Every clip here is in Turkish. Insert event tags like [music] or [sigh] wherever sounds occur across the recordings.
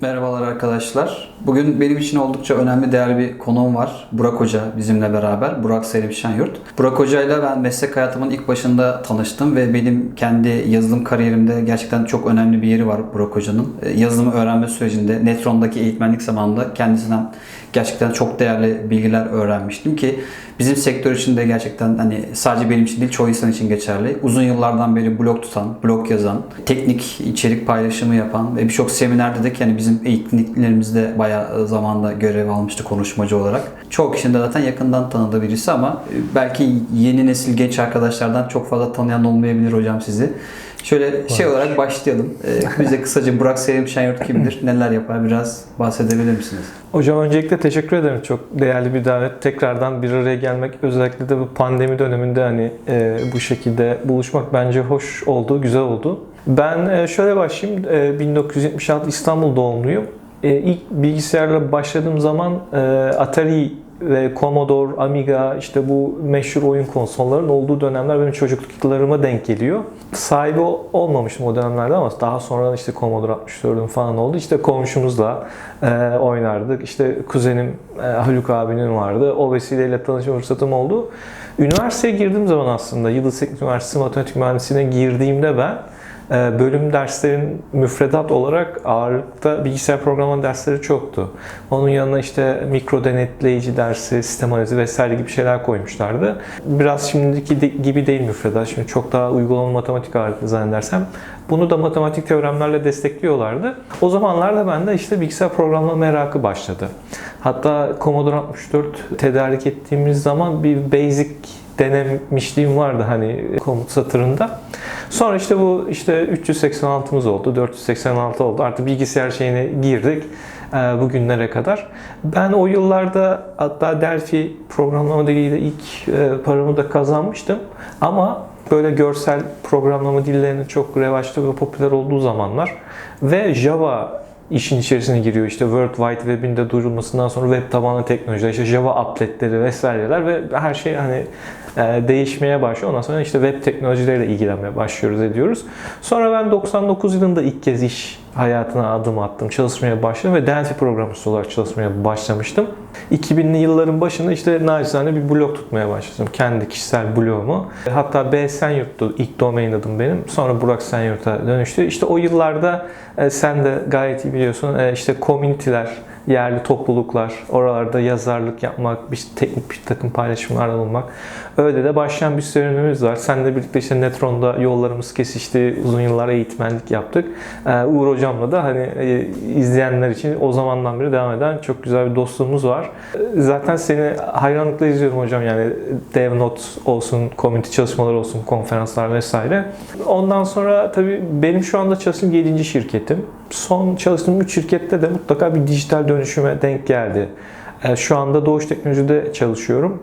Merhabalar arkadaşlar. Bugün benim için oldukça önemli değerli bir konuğum var. Burak Hoca bizimle beraber. Burak Selim Şenyurt. Burak Hoca ile ben meslek hayatımın ilk başında tanıştım ve benim kendi yazılım kariyerimde gerçekten çok önemli bir yeri var Burak Hoca'nın. Ee, Yazılımı öğrenme sürecinde Netron'daki eğitmenlik zamanında kendisinden gerçekten çok değerli bilgiler öğrenmiştim ki bizim sektör için de gerçekten hani sadece benim için değil çoğu insan için geçerli. Uzun yıllardan beri blog tutan, blog yazan, teknik içerik paylaşımı yapan ve birçok seminerde de yani bizim eğitimlerimizde bayağı zamanda görev almıştı konuşmacı olarak. Çoğu kişinin de zaten yakından tanıdığı birisi ama belki yeni nesil genç arkadaşlardan çok fazla tanıyan olmayabilir hocam sizi. Şöyle şey olarak başlayalım. Ee, bize kısaca Burak Selim Şenyurt kimdir, neler yapar biraz bahsedebilir misiniz? Hocam öncelikle teşekkür ederim. Çok değerli bir davet. Tekrardan bir araya gelmek özellikle de bu pandemi döneminde hani e, bu şekilde buluşmak bence hoş oldu, güzel oldu. Ben e, şöyle başlayayım. E, 1976 İstanbul doğumluyum. E, ilk bilgisayarla başladığım zaman e, Atari ve Commodore, Amiga işte bu meşhur oyun konsollarının olduğu dönemler benim çocukluk yıllarıma denk geliyor. Sahibi olmamıştım o dönemlerde ama daha sonra işte Commodore 64'üm falan oldu. İşte komşumuzla e, oynardık. İşte kuzenim e, Haluk abinin vardı. O vesileyle tanışma fırsatım oldu. Üniversiteye girdiğim zaman aslında Yıldız Teknik Üniversitesi Matematik Mühendisliğine girdiğimde ben bölüm derslerin müfredat olarak ağırlıkta bilgisayar programlama dersleri çoktu. Onun yanına işte mikro denetleyici dersi, sistem analizi vesaire gibi şeyler koymuşlardı. Biraz şimdiki gibi değil müfredat. Şimdi çok daha uygulamalı matematik ağırlıklı zannedersem. Bunu da matematik teoremlerle destekliyorlardı. O zamanlarda bende işte bilgisayar programlama merakı başladı. Hatta Commodore 64 tedarik ettiğimiz zaman bir basic denemişliğim vardı hani komut satırında. Sonra işte bu işte 386'mız oldu, 486 oldu. Artık bilgisayar şeyine girdik bugünlere kadar. Ben o yıllarda hatta Delphi programlama diliyle ilk paramı da kazanmıştım. Ama böyle görsel programlama dillerinin çok revaçta ve popüler olduğu zamanlar ve Java işin içerisine giriyor. İşte World Wide Web'in de duyurulmasından sonra web tabanlı teknolojiler, işte Java appletleri vesaireler ve her şey hani e, değişmeye başlıyor. Ondan sonra işte web teknolojileriyle ilgilenmeye başlıyoruz ediyoruz. Sonra ben 99 yılında ilk kez iş hayatına adım attım. Çalışmaya başladım ve Delphi programcısı olarak çalışmaya başlamıştım. 2000'li yılların başında işte nacizane bir blog tutmaya başladım. Kendi kişisel blogumu. Hatta B Senyurt'tu ilk domain adım benim. Sonra Burak Senyurt'a dönüştü. İşte o yıllarda e, sen de gayet iyi biliyorsun e, işte komüniteler, yerli topluluklar, oralarda yazarlık yapmak, bir teknik bir takım paylaşımlarda bulunmak. Öyle de başlayan bir serüvenimiz var. Seninle birlikte işte Netron'da yollarımız kesişti. Uzun yıllar eğitmenlik yaptık. Ee, Uğur Hocam'la da hani e, izleyenler için o zamandan beri devam eden çok güzel bir dostluğumuz var. Ee, zaten seni hayranlıkla izliyorum hocam yani DevNote olsun, community çalışmaları olsun, konferanslar vesaire. Ondan sonra tabii benim şu anda çalıştığım 7. şirketim. Son çalıştığım 3 şirkette de mutlaka bir dijital dönüşüme denk geldi. Şu anda Doğuş Teknoloji'de çalışıyorum.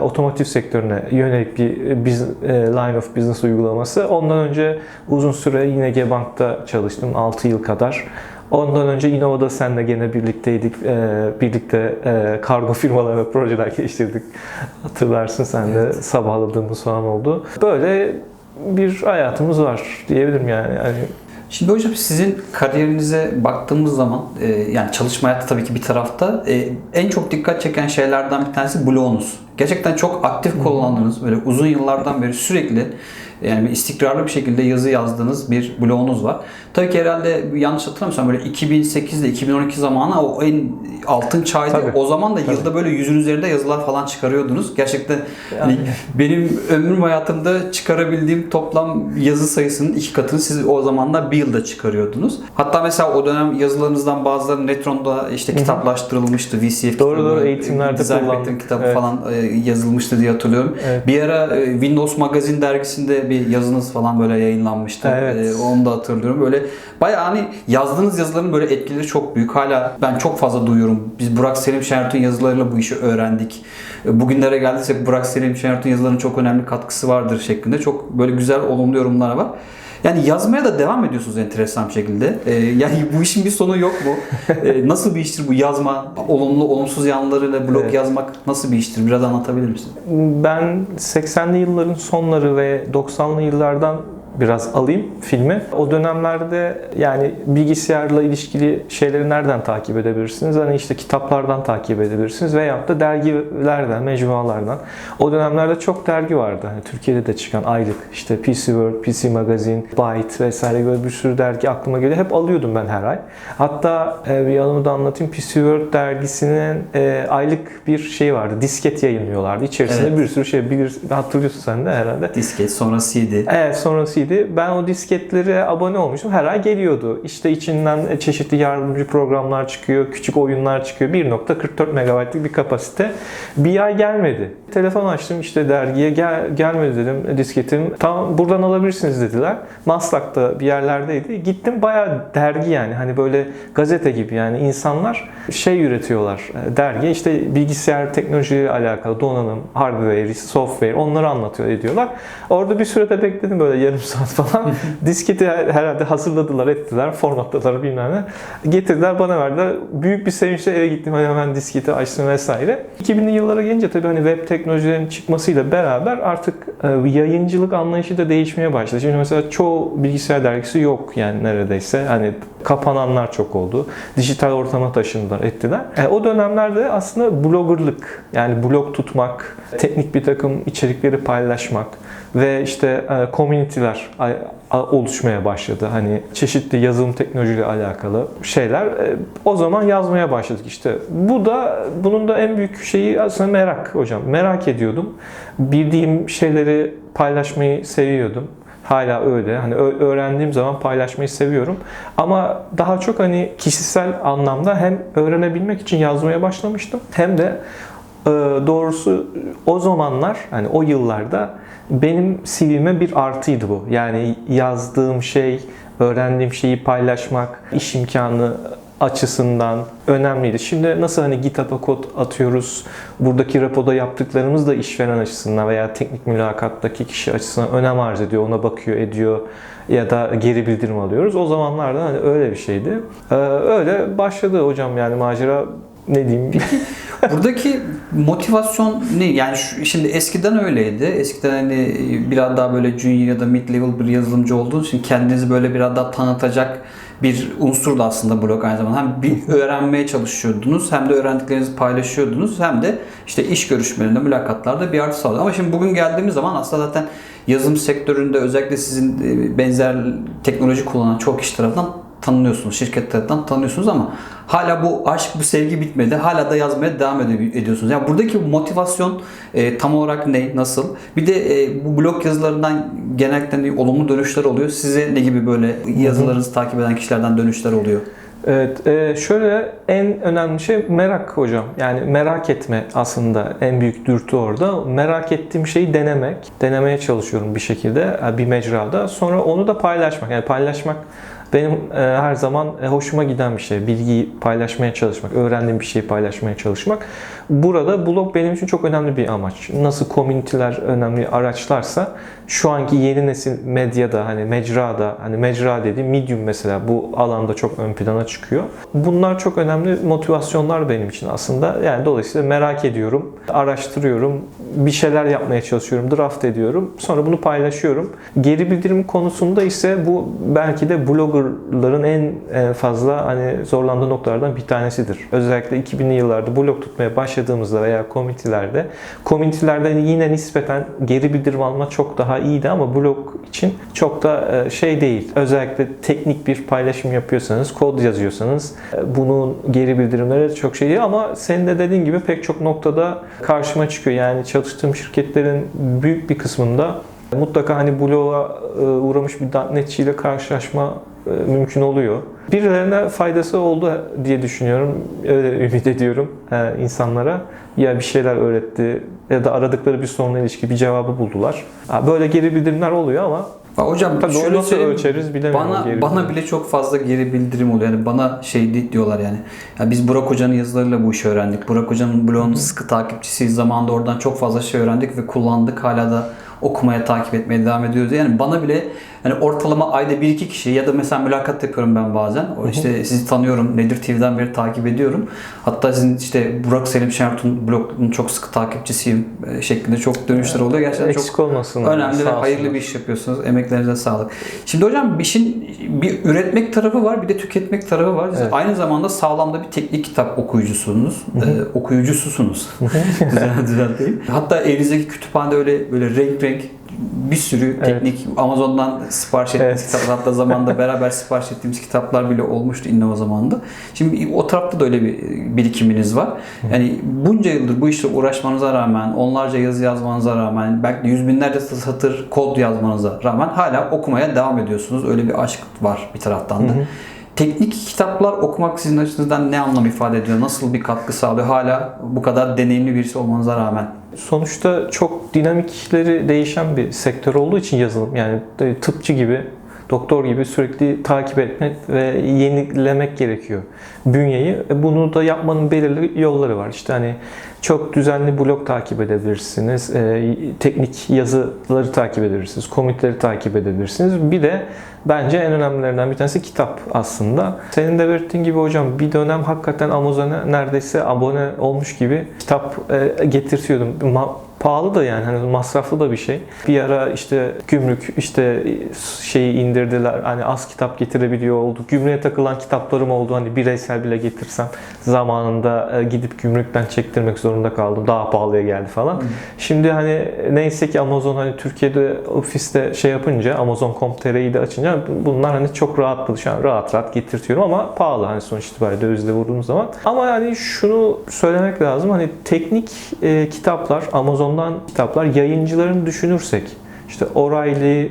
Otomotiv sektörüne yönelik bir line of business uygulaması. Ondan önce uzun süre yine Gebank'ta çalıştım. 6 yıl kadar. Ondan önce Innova'da senle gene birlikteydik. Birlikte kargo [laughs] firmalarına projeler geliştirdik. Hatırlarsın sen de evet. sabahladığımız falan oldu. Böyle bir hayatımız var diyebilirim yani. yani Şimdi hocam sizin kariyerinize baktığımız zaman e, yani çalışma hayatı tabii ki bir tarafta e, en çok dikkat çeken şeylerden bir tanesi blogunuz. Gerçekten çok aktif kullandığınız böyle uzun yıllardan beri sürekli yani istikrarlı bir şekilde yazı yazdığınız bir blogunuz var. Tabii ki herhalde yanlış hatırlamıyorsam böyle 2008 ile 2012 zamanı o en altın çağıydı. Tabii. O zaman da Tabii. yılda böyle yüzün üzerinde yazılar falan çıkarıyordunuz. Gerçekten hani benim ömrüm hayatımda çıkarabildiğim toplam yazı sayısının iki katını siz o zamanlar bir yılda çıkarıyordunuz. Hatta mesela o dönem yazılarınızdan bazıları Netron'da işte kitaplaştırılmıştı. VCF Doğru, kitabı, doğru. Eğitimlerde Design kullandık. Kitabı Evet. falan e, yazılmıştı diye hatırlıyorum. Evet. Bir ara e, Windows Magazine dergisinde bir yazınız falan böyle yayınlanmıştı. Evet. E, Onu da hatırlıyorum. Böyle bayağı hani yazdığınız yazıların böyle etkileri çok büyük. Hala ben çok fazla duyuyorum. Biz Burak Selim Şenert'in yazılarıyla bu işi öğrendik. E, Bugünlere geldiysek Burak Selim Şenert'in yazılarının çok önemli katkısı vardır şeklinde. Çok böyle güzel olumlu yorumlar var. Yani yazmaya da devam ediyorsunuz enteresan bir şekilde. Ee, yani bu işin bir sonu yok mu? Ee, [laughs] nasıl bir iştir bu yazma? Olumlu, olumsuz yanlarıyla blog Evet. yazmak nasıl bir iştir? Biraz anlatabilir misin? Ben 80'li yılların sonları ve 90'lı yıllardan biraz alayım filmi. O dönemlerde yani bilgisayarla ilişkili şeyleri nereden takip edebilirsiniz? Hani işte kitaplardan takip edebilirsiniz veyahut da dergilerden, mecmualardan. O dönemlerde çok dergi vardı. Hani Türkiye'de de çıkan aylık işte PC World, PC Magazine, Byte vesaire gibi bir sürü dergi aklıma geliyor. Hep alıyordum ben her ay. Hatta e, bir yanımı da anlatayım. PC World dergisinin e, aylık bir şey vardı. Disket yayınlıyorlardı. İçerisinde Evet. bir sürü şey bilir, hatırlıyorsun sen de herhalde. Disket, sonra CD. Evet sonrasıydı. Ben o disketlere abone olmuştum. Her ay geliyordu. İşte içinden çeşitli yardımcı programlar çıkıyor, küçük oyunlar çıkıyor. 1.44 MB'lık bir kapasite. Bir ay gelmedi. Telefon açtım işte dergiye gel, gelmedi dedim disketim. Tamam buradan alabilirsiniz dediler. Maslak'ta bir yerlerdeydi. Gittim bayağı dergi yani hani böyle gazete gibi yani insanlar şey üretiyorlar. e, Dergi işte bilgisayar teknolojiyle alakalı donanım, hardware, software onları anlatıyor ediyorlar. Orada bir sürede bekledim böyle yarım saat falan. [laughs] Disketi her- herhalde hazırladılar, ettiler, formatladılar bilmem ne. Getirdiler bana verdiler. Büyük bir sevinçle eve gittim. Hani hemen disketi açtım vesaire. 2000'li yıllara gelince tabii hani web teknolojilerinin çıkmasıyla beraber artık e, yayıncılık anlayışı da değişmeye başladı. Şimdi mesela çoğu bilgisayar dergisi yok yani neredeyse. Hani kapananlar çok oldu. Dijital ortama taşındılar, ettiler. E, o dönemlerde aslında bloggerlık yani blog tutmak, teknik bir takım içerikleri paylaşmak ve işte e, community'ler oluşmaya başladı. Hani çeşitli yazılım teknolojiyle alakalı şeyler. E, o zaman yazmaya başladık işte. Bu da bunun da en büyük şeyi aslında merak hocam. Merak ediyordum. Bildiğim şeyleri paylaşmayı seviyordum. Hala öyle. Hani öğrendiğim zaman paylaşmayı seviyorum. Ama daha çok hani kişisel anlamda hem öğrenebilmek için yazmaya başlamıştım hem de e, doğrusu o zamanlar hani o yıllarda benim CV'me bir artıydı bu. Yani yazdığım şey, öğrendiğim şeyi paylaşmak, iş imkanı açısından önemliydi. Şimdi nasıl hani GitHub'a kod atıyoruz, buradaki repoda yaptıklarımız da işveren açısından veya teknik mülakattaki kişi açısından önem arz ediyor, ona bakıyor, ediyor ya da geri bildirim alıyoruz. O zamanlarda hani öyle bir şeydi. Ee, öyle başladı hocam yani macera ne diyeyim? Buradaki motivasyon ne? Yani şu, şimdi eskiden öyleydi. Eskiden hani biraz daha böyle junior ya da mid level bir yazılımcı olduğunuz için kendinizi böyle biraz daha tanıtacak bir unsur da aslında blog aynı zamanda. Hem bir öğrenmeye çalışıyordunuz hem de öğrendiklerinizi paylaşıyordunuz hem de işte iş görüşmelerinde, mülakatlarda bir artı sağlıyor. Ama şimdi bugün geldiğimiz zaman aslında zaten yazılım sektöründe özellikle sizin e, benzer teknoloji kullanan çok kişi tarafından tanınıyorsunuz, şirket tarafından tanıyorsunuz ama hala bu aşk, bu sevgi bitmedi. Hala da yazmaya devam ed- ediyorsunuz. Yani buradaki motivasyon e, tam olarak ne, nasıl? Bir de e, bu blog yazılarından genellikle olumlu dönüşler oluyor. Size ne gibi böyle yazılarınızı takip eden kişilerden dönüşler oluyor? Evet, e, şöyle en önemli şey merak hocam. Yani merak etme aslında en büyük dürtü orada. Merak ettiğim şeyi denemek, denemeye çalışıyorum bir şekilde e, bir mecrada. Sonra onu da paylaşmak. Yani paylaşmak benim e, her zaman e, hoşuma giden bir şey. Bilgiyi paylaşmaya çalışmak, öğrendiğim bir şeyi paylaşmaya çalışmak. Burada blog benim için çok önemli bir amaç. Nasıl komüniteler önemli araçlarsa şu anki yeni nesil medyada hani mecrada hani mecra dediğim medium mesela bu alanda çok ön plana çıkıyor. Bunlar çok önemli motivasyonlar benim için aslında. Yani dolayısıyla merak ediyorum, araştırıyorum, bir şeyler yapmaya çalışıyorum, draft ediyorum. Sonra bunu paylaşıyorum. Geri bildirim konusunda ise bu belki de bloggerların en fazla hani zorlandığı noktalardan bir tanesidir. Özellikle 2000'li yıllarda blog tutmaya başladığımızda veya komünitelerde komünitelerde yine nispeten geri bildirim alma çok daha iyiydi ama blog için çok da e, şey değil. Özellikle teknik bir paylaşım yapıyorsanız, kod yazıyorsanız e, bunun geri bildirimleri çok şey değil ama senin de dediğin gibi pek çok noktada karşıma çıkıyor. Yani çalıştığım şirketlerin büyük bir kısmında mutlaka hani bloğa e, uğramış bir netçiyle karşılaşma mümkün oluyor. Birilerine faydası oldu diye düşünüyorum. Öyle [laughs] ümit ediyorum e, insanlara. Ya bir şeyler öğretti ya da aradıkları bir sorunla ilişki bir cevabı buldular. Böyle geri bildirimler oluyor ama hocam Tabii şöyle nasıl ölçeriz bilemiyorum Bana, geri bana bile çok fazla geri bildirim oluyor. Yani bana şey di- diyorlar yani. Ya biz Burak Hoca'nın yazılarıyla bu işi öğrendik. Burak Hoca'nın blogunun sıkı takipçisiyiz. Zamanında oradan çok fazla şey öğrendik ve kullandık. Hala da okumaya, takip etmeye devam ediyoruz. Yani bana bile hani ortalama ayda 1-2 kişi ya da mesela mülakat yapıyorum ben bazen. O işte sizi tanıyorum. Nedir TV'den beri takip ediyorum. Hatta sizin işte Burak Selim Şertun blogunun çok sıkı takipçisiyim e, şeklinde çok dönüşler oluyor. Gerçekten çok Eksik olmasın. Önemli ve hayırlı bir iş yapıyorsunuz. Emeklerinize sağlık. Şimdi hocam işin bir üretmek tarafı var, bir de tüketmek tarafı var. Siz Evet. Aynı zamanda sağlamda bir teknik kitap okuyucusunuz. Ee, okuyucususunuz. [laughs] Güzel düzelteyim. Hatta evinizdeki kütüphanede öyle böyle renk renk bir sürü Evet. teknik Amazon'dan sipariş ettiğimiz Evet. kitaplar hatta zamanında [laughs] beraber sipariş ettiğimiz kitaplar bile olmuştu Innova zamanında. Şimdi o tarafta da öyle bir birikiminiz var. Yani bunca yıldır bu işle uğraşmanıza rağmen, onlarca yazı yazmanıza rağmen, belki de yüz binlerce satır kod yazmanıza rağmen hala okumaya devam ediyorsunuz. Öyle bir aşk var bir taraftan da. Teknik kitaplar okumak sizin açınızdan ne anlam ifade ediyor? Nasıl bir katkı sağlıyor? Hala bu kadar deneyimli birisi olmanıza rağmen. Sonuçta çok dinamikleri değişen bir sektör olduğu için yazılım yani e, tıpçı gibi, doktor gibi sürekli takip etmek ve yenilemek gerekiyor bünyeyi. E, Bunu da yapmanın belirli yolları var. İşte hani çok düzenli blog takip edebilirsiniz, e, teknik yazıları takip edebilirsiniz, komikleri takip edebilirsiniz. Bir de bence en önemlilerinden bir tanesi kitap aslında. Senin de belirttiğin gibi hocam bir dönem hakikaten Amazon'a neredeyse abone olmuş gibi kitap e, getirtiyordum. Pahalı da yani hani masraflı da bir şey. Bir ara işte gümrük işte şeyi indirdiler. Hani az kitap getirebiliyor olduk. Gümrüğe takılan kitaplarım oldu. Hani bireysel bile getirsem zamanında e, gidip gümrükten çektirmek zorunda kaldım. Daha pahalıya geldi falan. Şimdi hani neyse ki Amazon hani Türkiye'de ofiste şey yapınca Amazon.com.tr'yi de açınca bunlar hani çok rahatladı. Şu an rahat rahat getirtiyorum ama pahalı hani sonuç itibariyle dövizle vurduğumuz zaman. Ama yani şunu söylemek lazım hani teknik e, kitaplar Amazon'dan kitaplar yayıncılarını düşünürsek işte O'Reilly, e,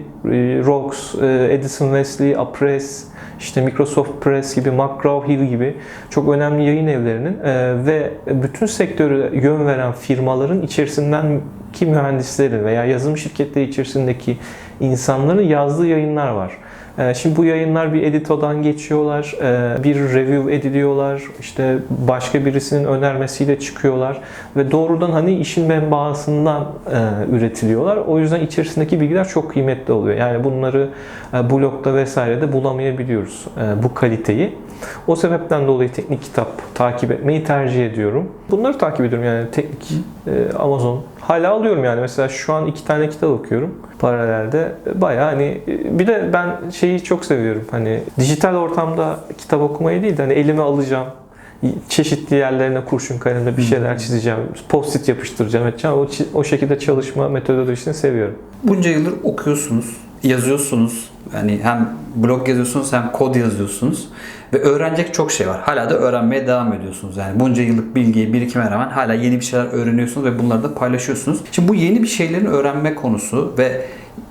Rox, e, Edison Wesley, Apress, işte Microsoft Press gibi, McGraw-Hill gibi çok önemli yayın evlerinin e, ve bütün sektörü yön veren firmaların içerisinden ki mühendislerin veya yazılım şirketleri içerisindeki insanların yazdığı yayınlar var. E, Şimdi bu yayınlar bir editodan geçiyorlar, e, bir review ediliyorlar, işte başka birisinin önermesiyle çıkıyorlar ve doğrudan hani işin menbaasından e, üretiliyorlar. O yüzden içerisindeki bilgiler çok kıymetli oluyor. Yani bunları e, blogda vesairede bulamayabiliyoruz e, bu kaliteyi. O sebepten dolayı teknik kitap takip etmeyi tercih ediyorum. Bunları takip ediyorum yani teknik Amazon. Hala alıyorum yani mesela şu an iki tane kitap okuyorum paralelde. Bayağı hani e, bir de ben şeyi çok seviyorum. Hani dijital ortamda kitap okumayı değil de hani elime alacağım çeşitli yerlerine kurşun kalemle bir şeyler çizeceğim, post-it yapıştıracağım, edeceğim. O, o şekilde çalışma metodolojisini seviyorum. Bunca yıldır okuyorsunuz, yazıyorsunuz. Yani hem blog yazıyorsunuz hem kod yazıyorsunuz. Ve öğrenecek çok şey var. Hala da öğrenmeye devam ediyorsunuz. Yani bunca yıllık bilgiye, birikime rağmen hala yeni bir şeyler öğreniyorsunuz ve bunları da paylaşıyorsunuz. Şimdi bu yeni bir şeylerin öğrenme konusu ve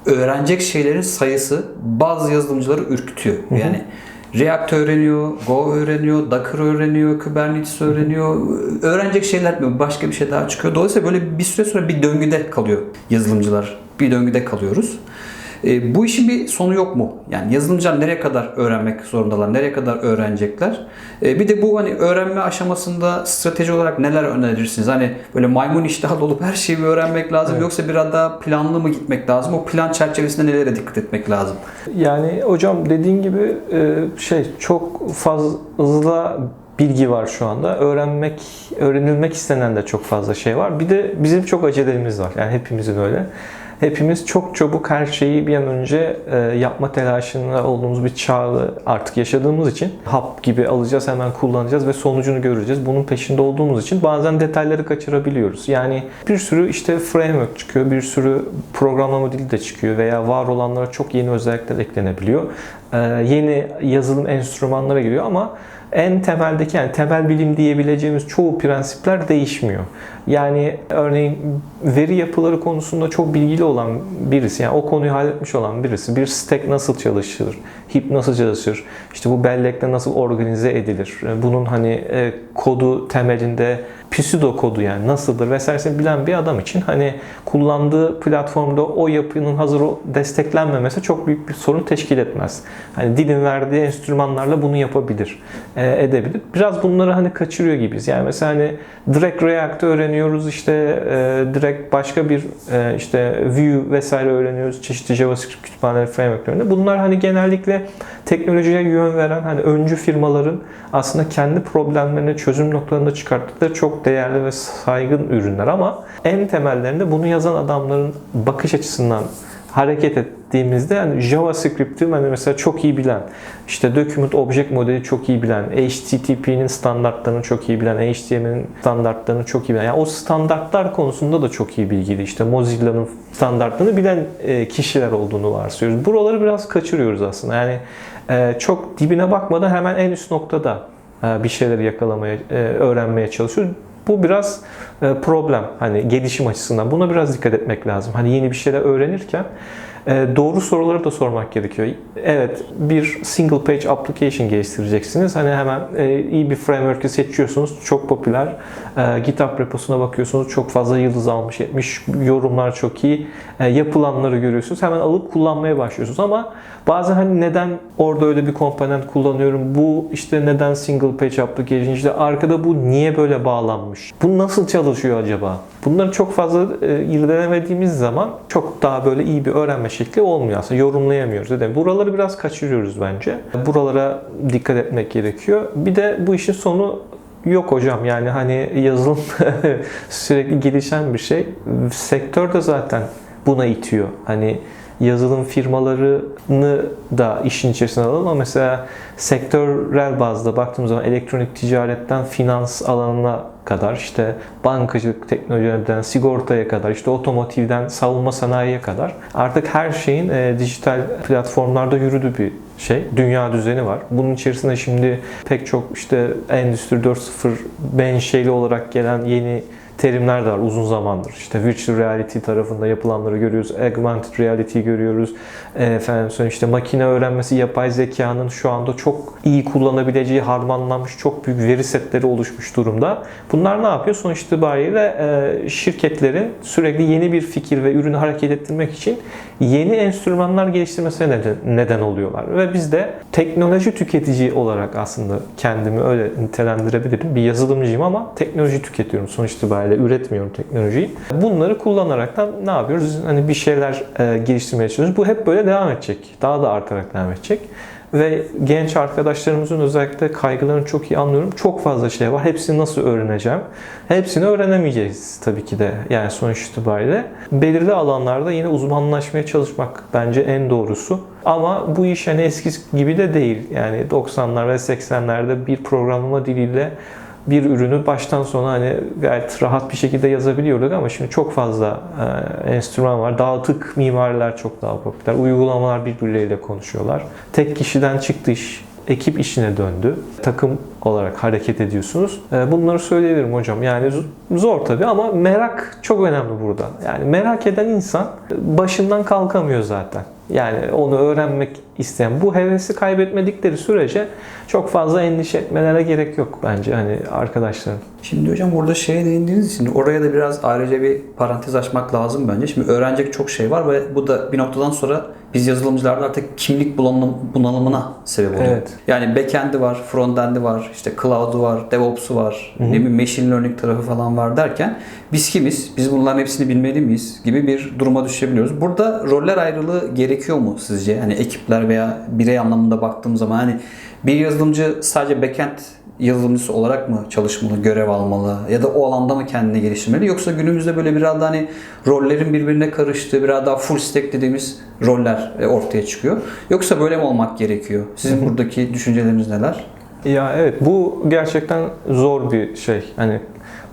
öğrenecek şeylerin sayısı bazı yazılımcıları ürkütüyor. Yani React öğreniyor, Go öğreniyor, Docker öğreniyor, Kubernetes öğreniyor. Öğrenecek şeyler mi? Başka bir şey daha çıkıyor. Dolayısıyla böyle bir süre sonra bir döngüde kalıyor yazılımcılar. Bir döngüde kalıyoruz. E, bu işin bir sonu yok mu? Yani yazılımcılar nereye kadar öğrenmek zorundalar? Nereye kadar öğrenecekler? E, bir de bu hani öğrenme aşamasında strateji olarak neler önerirsiniz? Hani böyle maymun iştahlı olup her şeyi öğrenmek lazım Evet. yoksa biraz daha planlı mı gitmek lazım? O plan çerçevesinde nelere dikkat etmek lazım? Yani hocam dediğin gibi e, şey çok fazla bilgi var şu anda. Öğrenmek, öğrenilmek istenen de çok fazla şey var. Bir de bizim çok acelemiz var. Yani hepimizin öyle. Hepimiz çok çabuk her şeyi bir an önce e, yapma telaşında olduğumuz bir çağı artık yaşadığımız için hap gibi alacağız, hemen kullanacağız ve sonucunu göreceğiz. Bunun peşinde olduğumuz için bazen detayları kaçırabiliyoruz. Yani bir sürü işte framework çıkıyor, bir sürü programlama dili de çıkıyor veya var olanlara çok yeni özellikler eklenebiliyor. E, yeni yazılım enstrümanlara giriyor ama en temeldeki yani temel bilim diyebileceğimiz çoğu prensipler değişmiyor. Yani örneğin veri yapıları konusunda çok bilgili olan birisi, yani o konuyu halletmiş olan birisi, bir stack nasıl çalışır, heap nasıl çalışır, işte bu bellekler nasıl organize edilir, bunun hani e, kodu temelinde pseudo kodu yani nasıldır vesairesini bilen bir adam için hani kullandığı platformda o yapının hazır desteklenmemesi çok büyük bir sorun teşkil etmez. Hani dilin verdiği enstrümanlarla bunu yapabilir, e, edebilir. Biraz bunları hani kaçırıyor gibiyiz. Yani mesela hani direkt React öğreniyoruz işte e, direkt başka bir e, işte Vue vesaire öğreniyoruz çeşitli JavaScript kütüphaneleri frameworklerinde. Bunlar hani genellikle teknolojiye yön veren hani öncü firmaların aslında kendi problemlerini çözüm noktalarında çıkarttıkları çok değerli ve saygın ürünler ama en temellerinde bunu yazan adamların bakış açısından hareket ettiğimizde yani JavaScript'i hani mesela çok iyi bilen, işte Document Object modeli çok iyi bilen, HTTP'nin standartlarını çok iyi bilen, HTML'in standartlarını çok iyi bilen, yani o standartlar konusunda da çok iyi bilgili. İşte Mozilla'nın standartlarını bilen e, kişiler olduğunu varsayıyoruz. Buraları biraz kaçırıyoruz aslında. Yani e, çok dibine bakmadan hemen en üst noktada e, bir şeyleri yakalamaya, öğrenmeye çalışıyoruz. Bu biraz problem hani gelişim açısından. Buna biraz dikkat etmek lazım. Hani yeni bir şeyler öğrenirken doğru soruları da sormak gerekiyor. Evet bir single page application geliştireceksiniz. Hani hemen e, iyi bir framework'ı seçiyorsunuz. Çok popüler. E, GitHub reposuna bakıyorsunuz. Çok fazla yıldız almış etmiş. Yorumlar çok iyi. E, yapılanları görüyorsunuz. Hemen alıp kullanmaya başlıyorsunuz. Ama bazen hani neden orada öyle bir komponent kullanıyorum? Bu işte neden single page application? İşte arkada bu niye böyle bağlanmış? Bu nasıl çalışıyor acaba? Bunları çok fazla e, irdelemediğimiz zaman çok daha böyle iyi bir öğrenme şekli olmuyor aslında. Yorumlayamıyoruz. Dedim. Buraları biraz kaçırıyoruz bence. Buralara dikkat etmek gerekiyor. Bir de bu işin sonu Yok hocam yani hani yazılım [laughs] sürekli gelişen bir şey. Sektör de zaten buna itiyor. Hani yazılım firmalarını da işin içerisine alalım ama mesela sektörel bazda baktığımız zaman elektronik ticaretten finans alanına kadar işte bankacılık teknolojilerinden sigortaya kadar işte otomotivden savunma sanayiye kadar artık her şeyin e, dijital platformlarda yürüdüğü bir şey. Dünya düzeni var. Bunun içerisinde şimdi pek çok işte Endüstri 4.0 menşeli olarak gelen yeni terimler de var uzun zamandır. İşte virtual reality tarafında yapılanları görüyoruz. Augmented reality görüyoruz. Efendim sonra işte makine öğrenmesi, yapay zekanın şu anda çok iyi kullanabileceği harmanlanmış çok büyük veri setleri oluşmuş durumda. Bunlar ne yapıyor? Sonuç itibariyle e, şirketlerin sürekli yeni bir fikir ve ürünü hareket ettirmek için yeni enstrümanlar geliştirmesine neden, neden oluyorlar. Ve biz de teknoloji tüketici olarak aslında kendimi öyle nitelendirebilirim. Bir yazılımcıyım ama teknoloji tüketiyorum sonuç itibariyle üretmiyorum teknolojiyi. Bunları kullanaraktan ne yapıyoruz? Hani bir şeyler e, geliştirmeye çalışıyoruz. Bu hep böyle devam edecek. Daha da artarak devam edecek. Ve genç arkadaşlarımızın özellikle kaygılarını çok iyi anlıyorum. Çok fazla şey var. Hepsini nasıl öğreneceğim? Hepsini öğrenemeyeceğiz tabii ki de. Yani sonuç itibariyle. Belirli alanlarda yine uzmanlaşmaya çalışmak bence en doğrusu. Ama bu iş hani eskisi gibi de değil. Yani 90'lar ve 80'lerde bir programlama diliyle bir ürünü baştan sona hani gayet rahat bir şekilde yazabiliyorduk ama şimdi çok fazla e, enstrüman var. Dağıtık mimariler çok daha popüler. Uygulamalar birbirleriyle konuşuyorlar. Tek kişiden çıktı iş ekip işine döndü. Takım olarak hareket ediyorsunuz. E, Bunları söyleyebilirim hocam. Yani zor tabii ama merak çok önemli burada. Yani merak eden insan başından kalkamıyor zaten. Yani onu öğrenmek isteyen bu hevesi kaybetmedikleri sürece çok fazla endişe etmelere gerek yok bence hani arkadaşların. Şimdi hocam burada şeye değindiğiniz için oraya da biraz ayrıca bir parantez açmak lazım bence. Şimdi öğrenecek çok şey var ve bu da bir noktadan sonra biz yazılımcılarda artık kimlik bunalımına sebep oluyor. Evet. Yani backend'i var, frontend'i var, işte cloud'u var, DevOps'u var, ne bileyim machine learning tarafı falan var derken biz kimiz? Biz bunların hepsini bilmeli miyiz? gibi bir duruma düşebiliyoruz. Burada roller ayrılığı gerekiyor mu sizce? Hani ekipler veya birey anlamında baktığım zaman hani bir yazılımcı sadece backend yazılımcısı olarak mı çalışmalı, görev almalı ya da o alanda mı kendini geliştirmeli yoksa günümüzde böyle biraz daha hani rollerin birbirine karıştığı biraz daha full stack dediğimiz roller e, ortaya çıkıyor. Yoksa böyle mi olmak gerekiyor? Sizin buradaki düşünceleriniz neler? Ya evet bu gerçekten zor bir şey. Hani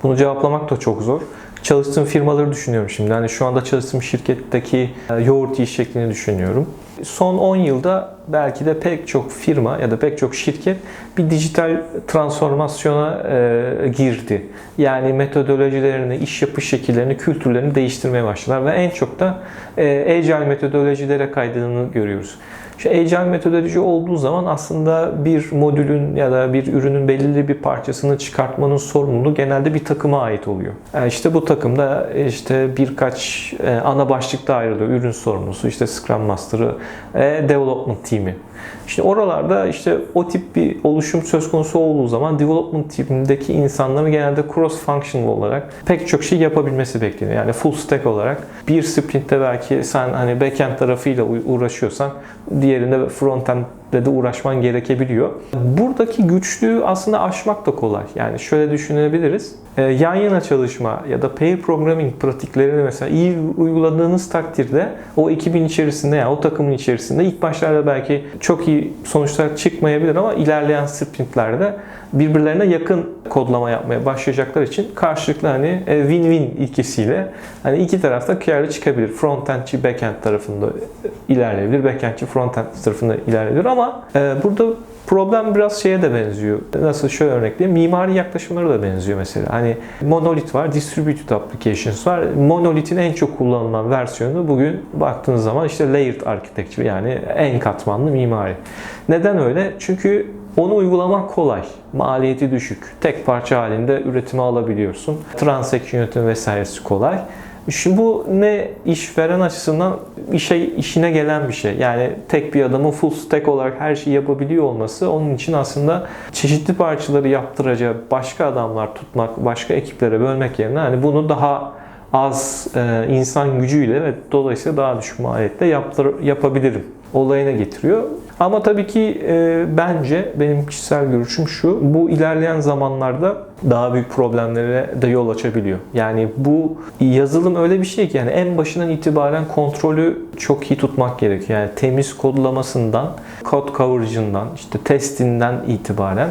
bunu cevaplamak da çok zor. Çalıştığım firmaları düşünüyorum şimdi. Hani şu anda çalıştığım şirketteki e, yoğurt iş şeklini düşünüyorum. Son 10 yılda belki de pek çok firma ya da pek çok şirket bir dijital transformasyona e, girdi. Yani metodolojilerini, iş yapış şekillerini, kültürlerini değiştirmeye başladılar ve en çok da e, agile metodolojilere kaydığını görüyoruz. Şu agile metodoloji olduğu zaman aslında bir modülün ya da bir ürünün belirli bir parçasını çıkartmanın sorumluluğu genelde bir takıma ait oluyor. Yani işte bu takımda işte birkaç e, ana başlıkta ayrılıyor. Ürün sorumlusu, işte Scrum Master'ı, e, Development ними. İşte oralarda işte o tip bir oluşum söz konusu olduğu zaman development team'indeki insanların genelde cross functional olarak pek çok şey yapabilmesi bekleniyor. Yani full stack olarak bir sprintte belki sen hani backend tarafıyla uğraşıyorsan diğerinde frontend'de de uğraşman gerekebiliyor. Buradaki güçlüğü aslında aşmak da kolay. Yani şöyle düşünebiliriz. Ee, yan yana çalışma ya da pair programming pratiklerini mesela iyi uyguladığınız takdirde o ekibin içerisinde yani o takımın içerisinde ilk başlarda belki çok iyi sonuçlar çıkmayabilir ama ilerleyen sprintlerde birbirlerine yakın kodlama yapmaya başlayacaklar için karşılıklı hani e, win-win ilkesiyle hani iki tarafta kârlı çıkabilir. Frontendçi backend tarafında ilerleyebilir, backendçi frontend tarafında ilerleyebilir ama e, burada Problem biraz şeye de benziyor. Nasıl şöyle örnekleyeyim. Mimari yaklaşımları da benziyor mesela. Hani monolit var, distributed applications var. Monolit'in en çok kullanılan versiyonu bugün baktığınız zaman işte layered architecture yani en katmanlı mimari. Neden öyle? Çünkü onu uygulamak kolay. Maliyeti düşük. Tek parça halinde üretimi alabiliyorsun. Transaction yönetimi vesairesi kolay. Şimdi bu ne işveren açısından işe işine gelen bir şey. Yani tek bir adamın full stack olarak her şeyi yapabiliyor olması onun için aslında çeşitli parçaları yaptıracağı başka adamlar tutmak, başka ekiplere bölmek yerine hani bunu daha az e, insan gücüyle ve dolayısıyla daha düşük maliyetle yaptır, yapabilirim olayına getiriyor. Ama tabii ki e, bence benim kişisel görüşüm şu, bu ilerleyen zamanlarda daha büyük problemlere de yol açabiliyor. Yani bu yazılım öyle bir şey ki yani en başından itibaren kontrolü çok iyi tutmak gerekiyor. Yani temiz kodlamasından, kod coverage'ından, işte testinden itibaren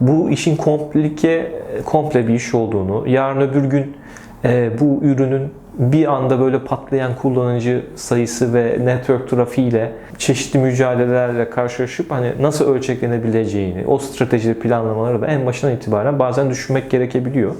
bu işin komplike, komple bir iş olduğunu, yarın öbür gün e, bu ürünün bir anda böyle patlayan kullanıcı sayısı ve network trafiğiyle çeşitli mücadelelerle karşılaşıp hani nasıl ölçeklenebileceğini, o strateji planlamaları da en başından itibaren bazen düşünmek gerekebiliyor.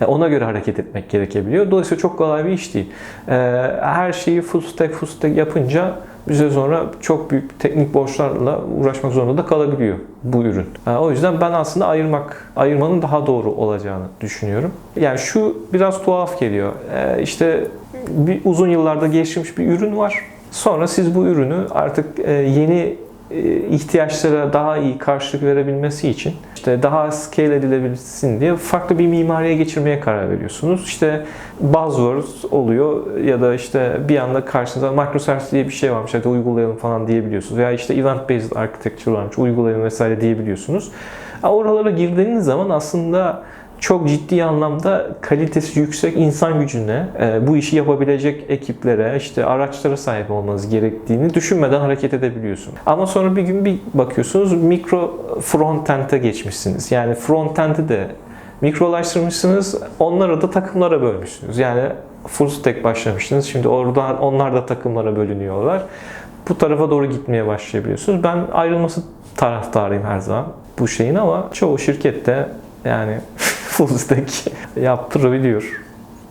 E, ona göre hareket etmek gerekebiliyor. Dolayısıyla çok kolay bir iş değil. E, her şeyi full stack full stack yapınca bir süre sonra çok büyük teknik borçlarla uğraşmak zorunda da kalabiliyor bu ürün. E, o yüzden ben aslında ayırmak, ayırmanın daha doğru olacağını düşünüyorum. Yani şu biraz tuhaf geliyor. İşte bir uzun yıllarda gelişmiş bir ürün var. Sonra siz bu ürünü artık yeni ihtiyaçlara daha iyi karşılık verebilmesi için işte daha scale edilebilsin diye farklı bir mimariye geçirmeye karar veriyorsunuz. İşte buzzwords oluyor ya da işte bir anda karşınıza microservice diye bir şey varmış hadi uygulayalım falan diyebiliyorsunuz. Veya işte event based architecture varmış uygulayalım vesaire diyebiliyorsunuz. Oralara girdiğiniz zaman aslında çok ciddi anlamda kalitesi yüksek insan gücüne, e, bu işi yapabilecek ekiplere, işte araçlara sahip olmanız gerektiğini düşünmeden hareket edebiliyorsun. Ama sonra bir gün bir bakıyorsunuz mikro frontend'e geçmişsiniz. Yani frontend'i de mikrolaştırmışsınız, onları da takımlara bölmüşsünüz. Yani full stack başlamışsınız. Şimdi oradan onlar da takımlara bölünüyorlar. Bu tarafa doğru gitmeye başlayabiliyorsunuz. Ben ayrılması taraftarıyım her zaman bu şeyin ama çoğu şirkette yani [laughs] full stack yaptırabiliyor.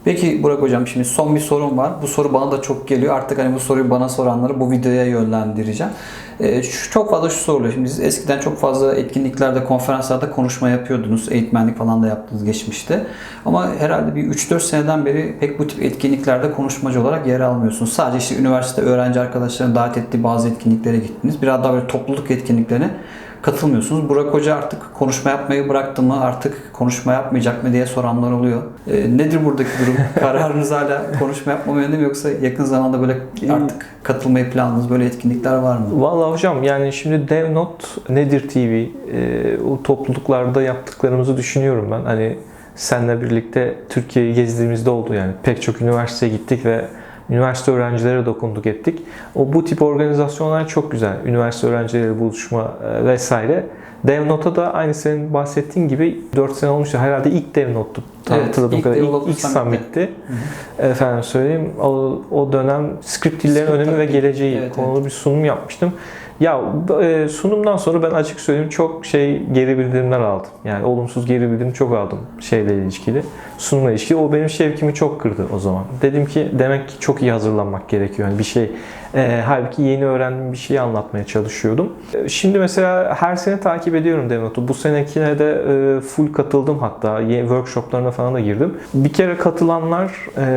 Peki Burak Hocam şimdi son bir sorum var. Bu soru bana da çok geliyor. Artık hani bu soruyu bana soranları bu videoya yönlendireceğim. Ee, şu, çok fazla şu soruluyor. Şimdi biz eskiden çok fazla etkinliklerde, konferanslarda konuşma yapıyordunuz. Eğitmenlik falan da yaptınız geçmişte. Ama herhalde bir 3-4 seneden beri pek bu tip etkinliklerde konuşmacı olarak yer almıyorsunuz. Sadece işte üniversite öğrenci arkadaşların davet ettiği bazı etkinliklere gittiniz. Biraz daha böyle topluluk etkinliklerine katılmıyorsunuz. Burak Hoca artık konuşma yapmayı bıraktı mı, artık konuşma yapmayacak mı diye soranlar oluyor. E, nedir buradaki durum? [laughs] Kararınız hala konuşma yapmama yönde mi yoksa yakın zamanda böyle artık katılmayı planladığınız böyle etkinlikler var mı? Vallahi hocam yani şimdi DevNot Nedir TV e, o topluluklarda yaptıklarımızı düşünüyorum ben. Hani senle birlikte Türkiye'yi gezdiğimizde oldu yani. Pek çok üniversiteye gittik ve üniversite öğrencilere dokunduk ettik. O bu tip organizasyonlar çok güzel. Üniversite öğrencileri buluşma e, vesaire. DevNot'a da aynı senin bahsettiğin gibi 4 sene olmuştu. Herhalde ilk DevNot'tu. Evet, ilk, kadar. ilk, ilk summit'ti. Efendim söyleyeyim. O, o dönem script dillerin önemi ve geleceği evet, konulu evet. bir sunum yapmıştım. Ya e, sunumdan sonra ben açık söyleyeyim çok şey geri bildirimler aldım. Yani olumsuz geri bildirim çok aldım şeyle ilişkili. Sunumla ilişkili. O benim şevkimi çok kırdı o zaman. Dedim ki demek ki çok iyi hazırlanmak gerekiyor. Yani bir şey e, halbuki yeni öğrendiğim bir şeyi anlatmaya çalışıyordum. E, Şimdi mesela her sene takip ediyorum Devnot'u. Bu senekine de e, full katıldım hatta. Workshoplarına falan da girdim. Bir kere katılanlar,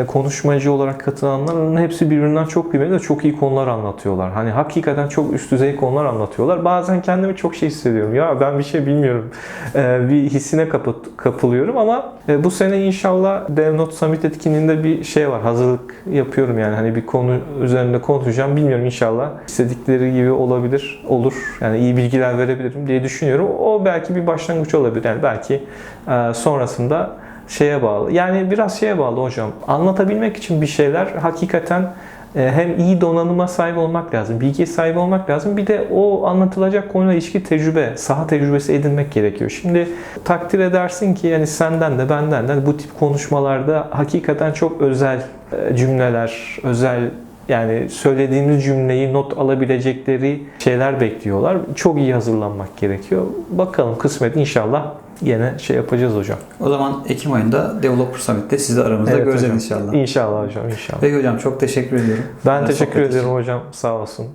konuşmacı olarak katılanların hepsi birbirinden çok kıymetli ve çok iyi konular anlatıyorlar. Hani hakikaten çok üst düzey konular anlatıyorlar. Bazen kendimi çok şey hissediyorum. Ya ben bir şey bilmiyorum. E, bir hissine kapı- kapılıyorum ama e, bu sene inşallah DevNote Summit etkinliğinde bir şey var. Hazırlık yapıyorum yani. Hani bir konu üzerinde konuşacağım. Bilmiyorum inşallah. istedikleri gibi olabilir, olur. Yani iyi bilgiler verebilirim diye düşünüyorum. O belki bir başlangıç olabilir. Yani belki e, sonrasında şeye bağlı. Yani biraz şeye bağlı hocam. Anlatabilmek için bir şeyler hakikaten hem iyi donanıma sahip olmak lazım, bilgiye sahip olmak lazım. Bir de o anlatılacak konuyla ilişki tecrübe, saha tecrübesi edinmek gerekiyor. Şimdi takdir edersin ki yani senden de benden de bu tip konuşmalarda hakikaten çok özel e, cümleler, özel yani söylediğimiz cümleyi not alabilecekleri şeyler bekliyorlar. Çok iyi hazırlanmak gerekiyor. Bakalım kısmet inşallah yine şey yapacağız hocam. O zaman Ekim ayında Developer Summit'te sizi aramızda Evet göreceğiz hocam. inşallah. İnşallah hocam inşallah. Peki hocam çok teşekkür ediyorum. Ben Ben teşekkür ederim hocam. Sağ olsun.